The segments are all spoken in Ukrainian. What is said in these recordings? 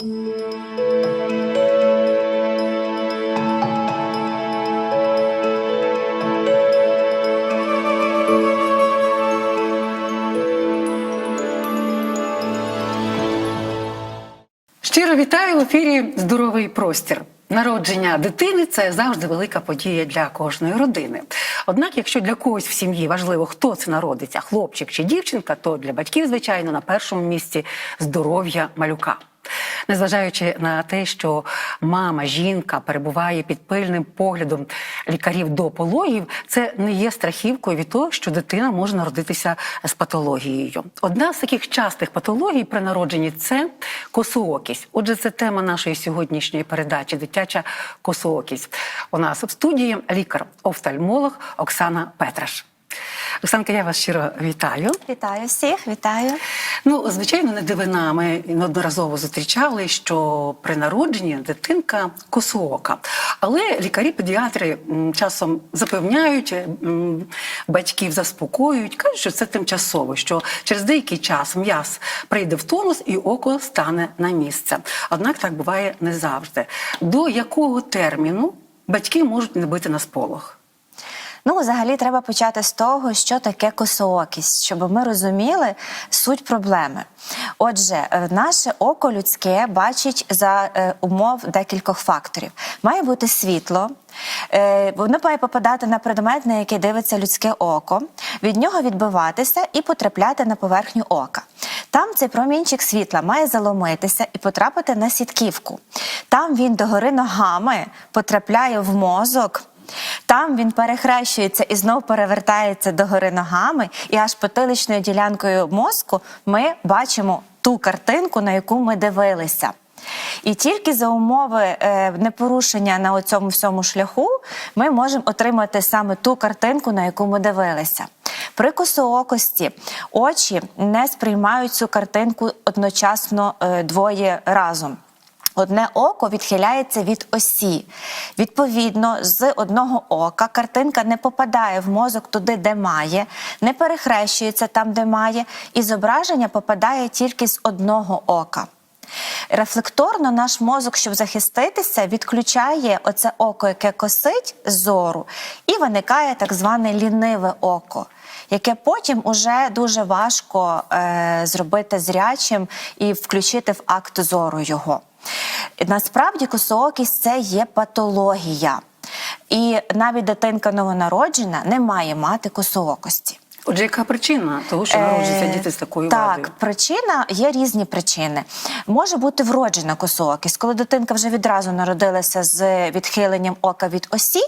Щиро вітаю в ефірі Здоровий простір. Народження дитини це завжди велика подія для кожної родини. Однак, якщо для когось в сім'ї важливо, хто це народиться, хлопчик чи дівчинка, то для батьків, звичайно, на першому місці здоров'я малюка. Незважаючи на те, що мама, жінка перебуває під пильним поглядом лікарів до пологів, це не є страхівкою від того, що дитина може народитися з патологією. Одна з таких частих патологій при народженні це косоокість. Отже, це тема нашої сьогоднішньої передачі Дитяча косоокість. У нас в студії лікар-офтальмолог Оксана Петраш. Оксанка, я вас щиро вітаю. Вітаю всіх, вітаю. Ну, звичайно, не дивина. Ми неодноразово зустрічали, що при народженні дитинка косоока. Але лікарі-педіатри часом запевняють, батьків заспокоюють, кажуть, що це тимчасово, що через деякий час м'яз прийде в тонус і око стане на місце. Однак так буває не завжди. До якого терміну батьки можуть не бити на сполох? Ну, взагалі, треба почати з того, що таке косоокість, щоб ми розуміли суть проблеми. Отже, е, наше око людське бачить за е, умов декількох факторів. Має бути світло. е, Воно має попадати на предмет, на який дивиться людське око, від нього відбиватися і потрапляти на поверхню ока. Там цей промінчик світла має заломитися і потрапити на сітківку. Там він догори ногами потрапляє в мозок. Там він перехрещується і знов перевертається догори ногами, і аж потиличною ділянкою мозку ми бачимо ту картинку, на яку ми дивилися. І тільки за умови е, непорушення на цьому всьому шляху ми можемо отримати саме ту картинку, на яку ми дивилися. При косоокості очі не сприймають цю картинку одночасно е, двоє разом. Одне око відхиляється від осі. Відповідно, з одного ока картинка не попадає в мозок туди, де має, не перехрещується там, де має, і зображення попадає тільки з одного ока. Рефлекторно наш мозок, щоб захиститися, відключає оце око, яке косить зору, і виникає так зване ліниве око, яке потім уже дуже важко е, зробити зрячим і включити в акт зору його. Насправді косоокість це є патологія. І навіть дитинка новонароджена не має мати косоокості. Отже, яка причина того, що народжуються Е, діти з такою так, вадою? причина є різні причини. Може бути вроджена косоокість, коли дитинка вже відразу народилася з відхиленням ока від осі,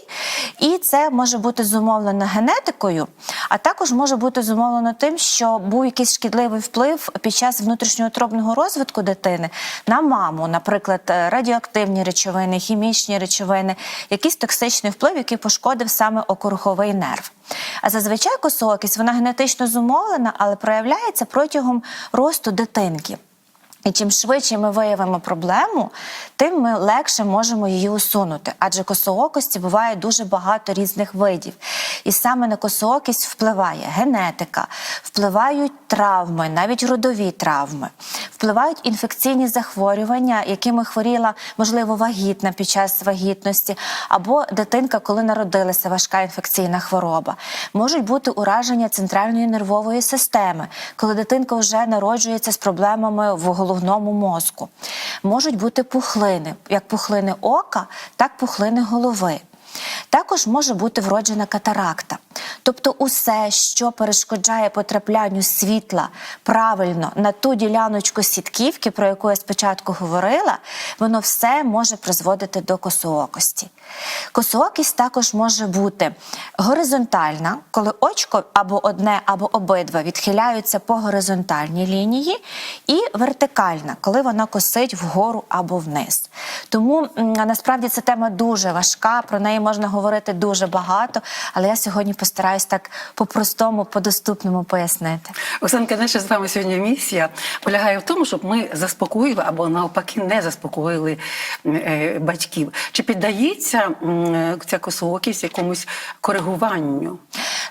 і це може бути зумовлено генетикою, а також може бути зумовлено тим, що був якийсь шкідливий вплив під час внутрішньоутробного розвитку дитини на маму, наприклад, радіоактивні речовини, хімічні речовини, якийсь токсичний вплив, який пошкодив саме окоруховий нерв. А зазвичай косоокість вона генетично зумовлена, але проявляється протягом росту дитинки. І чим швидше ми виявимо проблему, тим ми легше можемо її усунути. Адже косоокості буває дуже багато різних видів. І саме на косоокість впливає генетика, впливають травми, навіть родові травми, впливають інфекційні захворювання, якими хворіла, можливо, вагітна під час вагітності, або дитинка, коли народилася важка інфекційна хвороба. Можуть бути ураження центральної нервової системи, коли дитинка вже народжується з проблемами в головному мозку. Можуть бути пухлини, як пухлини ока, так пухлини голови. Також може бути вроджена катаракта. Тобто усе, що перешкоджає потраплянню світла правильно на ту діляночку сітківки, про яку я спочатку говорила, воно все може призводити до косоокості. Косоокість також може бути горизонтальна, коли очко або одне, або обидва відхиляються по горизонтальній лінії, і вертикальна, коли вона косить вгору або вниз. Тому насправді ця тема дуже важка, про неї можна говорити дуже багато, але я сьогодні постараюсь так по-простому, по-доступному пояснити. Оксанка, наша з вами сьогодні місія полягає в тому, щоб ми заспокоїли або навпаки не заспокоїли е, батьків. Чи піддається ця косоокість якомусь коригуванню?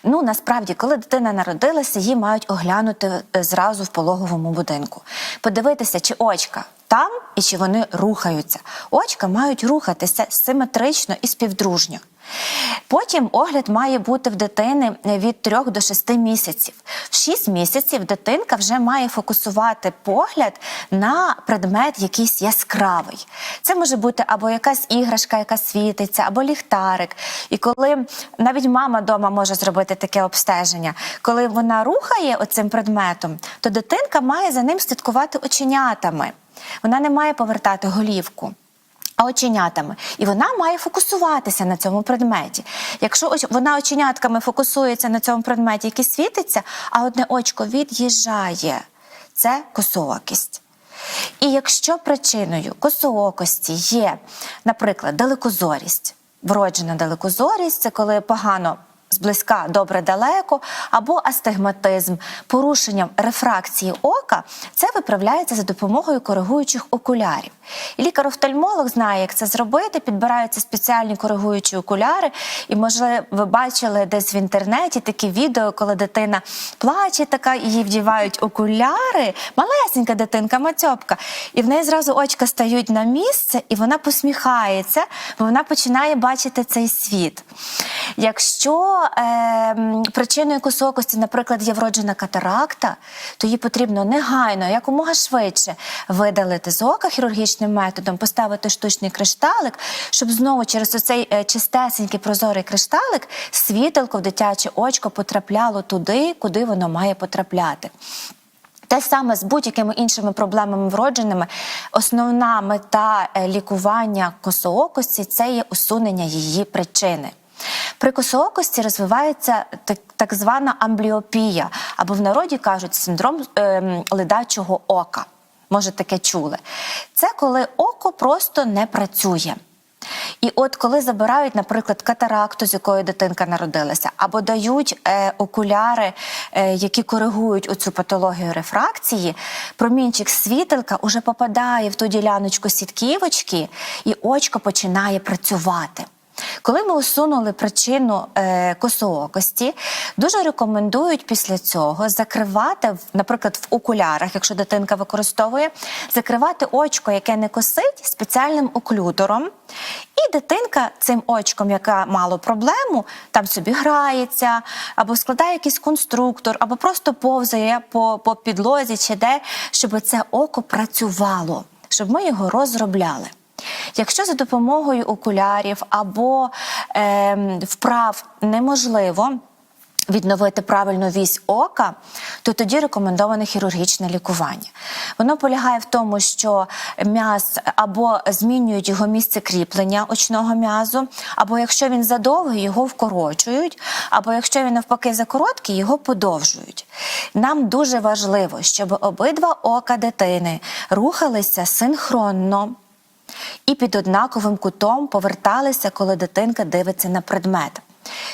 Ну насправді, коли дитина народилася, її мають оглянути е, зразу в пологовому будинку, подивитися, чи очка там і чи вони рухаються. Очка мають рухатися симетрично і співдружньо. Потім огляд має бути в дитини від 3 до 6 місяців. В 6 місяців дитинка вже має фокусувати погляд на предмет якийсь яскравий. Це може бути або якась іграшка, яка світиться, або ліхтарик. І коли навіть мама вдома може зробити таке обстеження, коли вона рухає оцим предметом, то дитинка має за ним слідкувати оченятами. Вона не має повертати голівку оченятами. І вона має фокусуватися на цьому предметі. Якщо вона оченятками фокусується на цьому предметі, який світиться, а одне очко від'їжджає, це косоокість. І якщо причиною косоокості є, наприклад, далекозорість, вроджена далекозорість, це коли погано зблизька добре далеко, або астигматизм, порушенням рефракції ока, це виправляється за допомогою коригуючих окулярів. І лікар-офтальмолог знає, як це зробити. Підбираються спеціальні коригуючі окуляри. І, можливо, ви бачили десь в інтернеті такі відео, коли дитина плаче, така їй вдівають окуляри, малесенька дитинка, мацьопка, і в неї зразу очка стають на місце, і вона посміхається, бо вона починає бачити цей світ. Якщо е, причиною косокості, наприклад, є вроджена катаракта, то їй потрібно негайно, якомога швидше видалити з ока хірургічним методом, поставити штучний кришталик, щоб знову через оцей е, чистесенький прозорий кришталик світилко в дитяче очко потрапляло туди, куди воно має потрапляти. Те саме з будь-якими іншими проблемами вродженими. Основна мета е, лікування косоокості це є усунення її причини. При косоокості розвивається так, так звана амбліопія, або в народі кажуть синдром ем, ледачого ока. Може, таке чули. Це коли око просто не працює. І от коли забирають, наприклад, катаракту, з якою дитинка народилася, або дають е, окуляри, е, які коригують оцю патологію рефракції, промінчик світилка уже попадає в ту діляночку сітківочки, і очко починає працювати. Коли ми усунули причину е, косоокості, дуже рекомендують після цього закривати, наприклад, в окулярах, якщо дитинка використовує, закривати очко, яке не косить, спеціальним оклюдором. І дитинка цим очком, яка мало проблему, там собі грається, або складає якийсь конструктор, або просто повзає по, по підлозі чи де, щоб це око працювало, щоб ми його розробляли. Якщо за допомогою окулярів або ем, вправ неможливо відновити правильну вісь ока, то тоді рекомендоване хірургічне лікування. Воно полягає в тому, що м'яз або змінюють його місце кріплення очного м'язу, або якщо він задовгий, його вкорочують, або якщо він навпаки закороткий, його подовжують. Нам дуже важливо, щоб обидва ока дитини рухалися синхронно і під однаковим кутом поверталися, коли дитинка дивиться на предмет.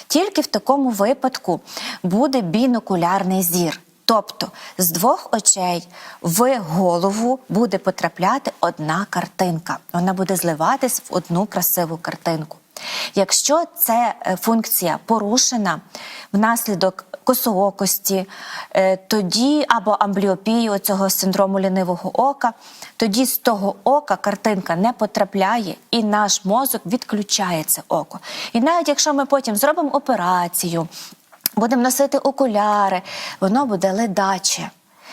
Тільки в такому випадку буде бінокулярний зір. Тобто з двох очей в голову буде потрапляти одна картинка. Вона буде зливатись в одну красиву картинку. Якщо ця е, функція порушена внаслідок косоокості, е, тоді або амбліопії цього синдрому лінивого ока, тоді з того ока картинка не потрапляє, і наш мозок відключає це око. І навіть якщо ми потім зробимо операцію, будемо носити окуляри, воно буде ледаче.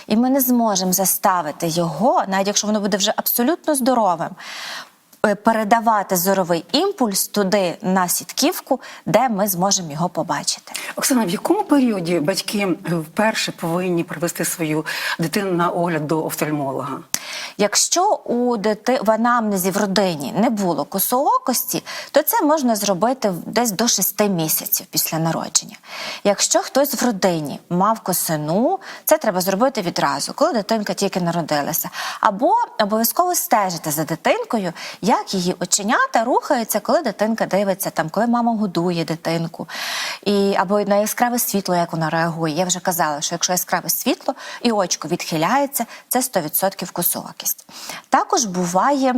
І ми не зможемо заставити його, навіть якщо воно буде вже абсолютно здоровим, передавати зоровий імпульс туди на сітківку, де ми зможемо його побачити. Оксана, в якому періоді батьки вперше повинні привести свою дитину на огляд до офтальмолога? Якщо у дити... в анамнезі в родині не було косоокості, то це можна зробити десь до 6 місяців після народження. Якщо хтось в родині мав косину, це треба зробити відразу, коли дитинка тільки народилася. Або обов'язково стежити за дитинкою, як її оченята рухаються, коли дитинка дивиться, там, коли мама годує дитинку, і, або на яскраве світло, як вона реагує. Я вже казала, що якщо яскраве світло і очко відхиляється, це 100% косоокість. Також буває.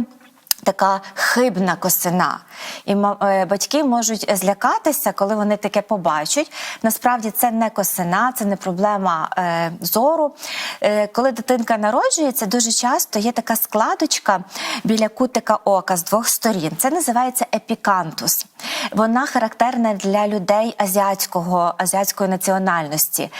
Така хибна косина, і е, батьки можуть злякатися, коли вони таке побачать. Насправді це не косина, це не проблема е, зору. Е, коли дитинка народжується, дуже часто є така складочка біля кутика ока з двох сторін. Це називається епікантус. Вона характерна для людей азіатського, азіатської національності.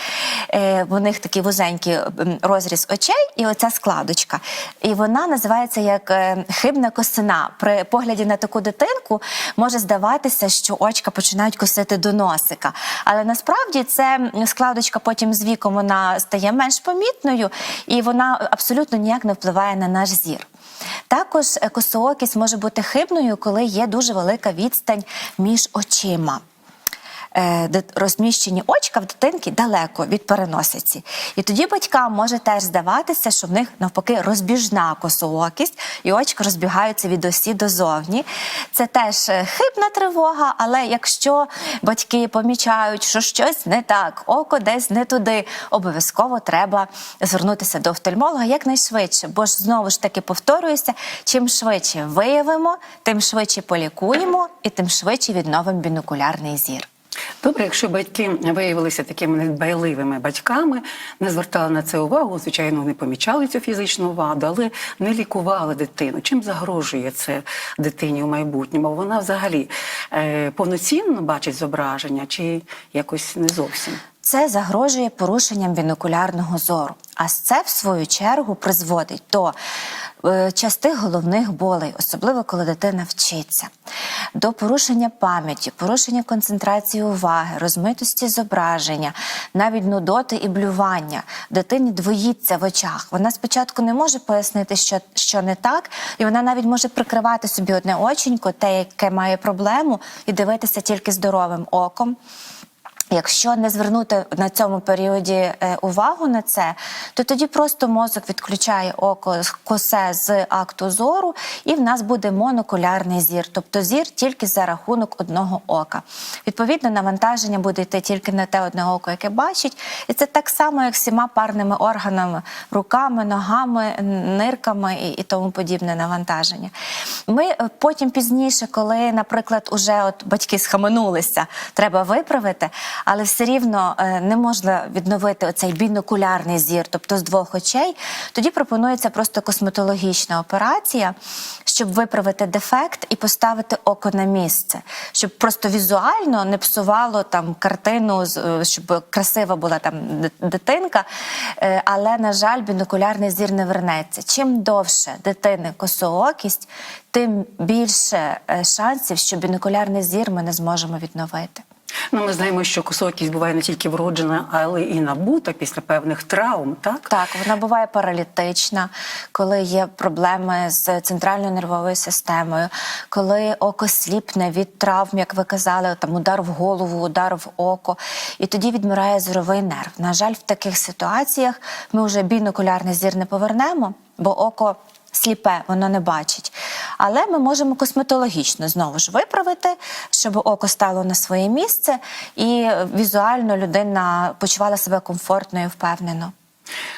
Е, в них такий вузенький розріз очей, і оця складочка. І вона називається як е, хибна косина. При погляді на таку дитинку може здаватися, що очка починають косити до носика. Але насправді це складочка потім з віком вона стає менш помітною, і вона абсолютно ніяк не впливає на наш зір. Також е, косоокість може бути хибною, коли є дуже велика відстань між очима. Е, розміщені очка в дитинки далеко від переносиці. І тоді батькам може теж здаватися, що в них навпаки розбіжна косоокість, і очка розбігаються від осі дозовні. Це теж е, хибна тривога, але якщо батьки помічають, що щось не так, око десь не туди, обов'язково треба звернутися до офтальмолога якнайшвидше, бо ж знову ж таки повторююся, чим швидше виявимо, тим швидше полікуємо і тим швидше відновимо бінокулярний зір. Добре, якщо батьки виявилися такими недбайливими батьками, не звертали на це увагу, звичайно, не помічали цю фізичну ваду, але не лікували дитину. Чим загрожує це дитині у майбутньому? Вона взагалі е, повноцінно бачить зображення чи якось не зовсім? Це загрожує порушенням бінокулярного зору. А це, в свою чергу, призводить до е, частих головних болей, особливо коли дитина вчиться, до порушення пам'яті, порушення концентрації уваги, розмитості зображення, навіть нудоти і блювання. Дитині двоїться в очах. Вона спочатку не може пояснити, що, що не так, і вона навіть може прикривати собі одне оченько, те, яке має проблему, і дивитися тільки здоровим оком. Якщо не звернути на цьому періоді е, увагу на це, то тоді просто мозок відключає око косе з акту зору, і в нас буде монокулярний зір, тобто зір тільки за рахунок одного ока. Відповідно, навантаження буде йти тільки на те одне око, яке бачить, і це так само, як всіма парними органами, руками, ногами, нирками і, і тому подібне навантаження. Ми е, потім пізніше, коли, наприклад, уже от батьки схаменулися, треба виправити, але все рівно е, не можна відновити оцей бінокулярний зір, тобто з двох очей. Тоді пропонується просто косметологічна операція, щоб виправити дефект і поставити око на місце, щоб просто візуально не псувало там картину, е, щоб красива була там дитинка. Е, Але, на жаль, бінокулярний зір не вернеться. Чим довше дитини косоокість, тим більше шансів, що бінокулярний зір ми не зможемо відновити. Ну, ми знаємо, що косокість буває не тільки вроджена, але і набута після певних травм, так? Так, вона буває паралітична, коли є проблеми з центральною нервовою системою, коли око сліпне від травм, як ви казали, там удар в голову, удар в око, і тоді відмирає зоровий нерв. На жаль, в таких ситуаціях ми вже бінокулярний зір не повернемо, бо око сліпе, воно не бачить. Але ми можемо косметологічно знову ж виправити, щоб око стало на своє місце, і візуально людина почувала себе комфортно і впевнено.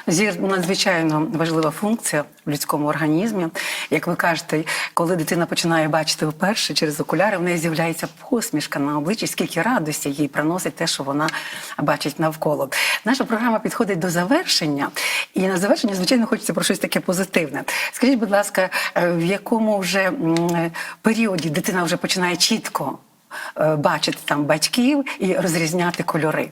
Зір надзвичайно важлива функція в людському організмі. Як ви кажете, коли дитина починає бачити вперше через окуляри, в неї з'являється посмішка на обличчі, скільки радості їй приносить те, що вона бачить навколо. Наша програма підходить до завершення, і на завершення, звичайно, хочеться про щось таке позитивне. Скажіть, будь ласка, е, в якому вже е, періоді дитина вже починає чітко е, бачити там батьків і розрізняти кольори?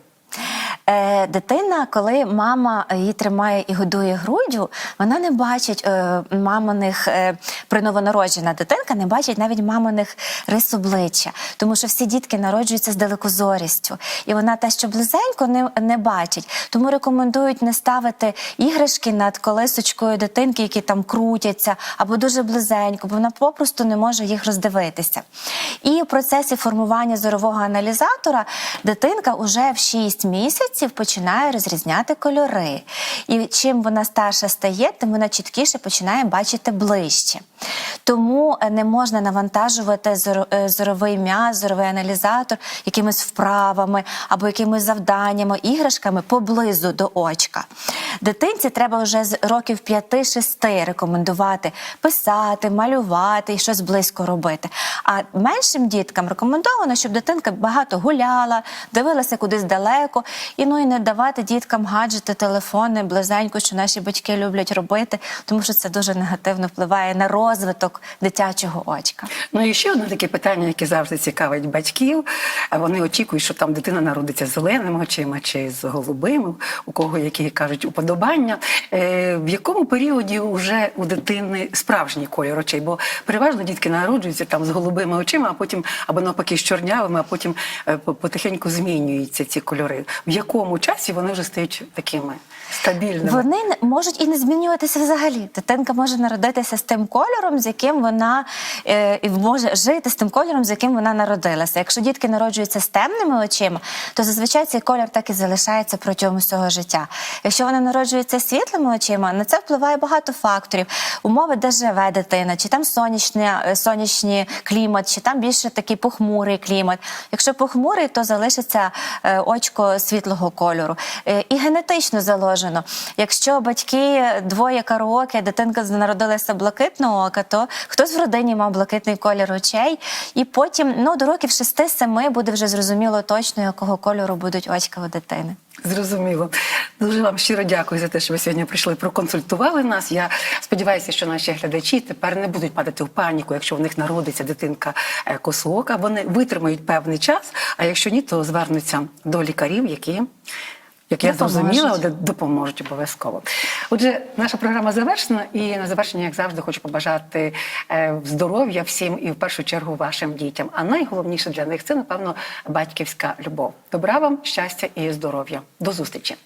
Е, дитина, коли мама її тримає і годує груддю, вона не бачить е, маминих е, при новонароджена дитинка, не бачить навіть маминих рис обличчя, тому що всі дітки народжуються з далекозорістю, і вона те, що близенько, не, не бачить. Тому рекомендують не ставити іграшки над колисочкою дитинки, які там крутяться, або дуже близенько, бо вона попросту не може їх роздивитися. І в процесі формування зорового аналізатора дитинка уже в 6 місяців починає розрізняти кольори. І чим вона старша стає, тим вона чіткіше починає бачити ближче. Тому е, не можна навантажувати е, зоровий м'яз, зоровий аналізатор якимись вправами або якимись завданнями, іграшками поблизу до очка. Дитинці треба вже з років 5-6 рекомендувати писати, малювати і щось близько робити. А меншим діткам рекомендовано, щоб дитинка багато гуляла, дивилася кудись далеко, і ну і не давати діткам гаджети, телефони близенько, що наші батьки люблять робити, тому що це дуже негативно впливає на розвиток дитячого очка. Ну і ще одне таке питання, яке завжди цікавить батьків. Вони очікують, що там дитина народиться з зеленими очима чи з голубими, у кого які кажуть уподобання. Е, в якому періоді вже у дитини справжній колір очей? Бо переважно дітки народжуються там з голубими очима, а потім або навпаки з чорнявими, а потім е, потихеньку змінюються ці кольори. В якому часі вони вже стають такими стабільними? Вони можуть і не змінюватися взагалі. Дитинка може народитися з тим кольором, з яким вона е, і може жити з тим кольором, з яким вона народилася. Якщо дітки народжуються з темними очима, то зазвичай цей колір так і залишається протягом всього життя. Якщо вони народжуються з світлими очима, на це впливає багато факторів. Умови, де живе дитина, чи там сонячний, сонячний клімат, чи там більше такий похмурий клімат. Якщо похмурий, то залишиться е, очко світлого кольору. Е, І генетично заложено. Якщо батьки двоє караоке, дитинка народилася блакитного ока, то хтось в родині мав блакитний колір очей, і потім ну, до років 6-7 буде вже зрозуміло точно, якого кольору будуть очка у дитини. Зрозуміло. Дуже вам щиро дякую за те, що ви сьогодні прийшли, проконсультували нас. Я сподіваюся, що наші глядачі тепер не будуть падати в паніку, якщо в них народиться дитинка е, косоока. Вони витримають певний час, а якщо ні, то звернуться до лікарів, які. Як я зрозуміла, допоможуть обов'язково. Отже, наша програма завершена, і на завершення, як завжди, хочу побажати е, здоров'я всім і в першу чергу вашим дітям. А найголовніше для них це, напевно, батьківська любов. Добра вам, щастя і здоров'я. До зустрічі!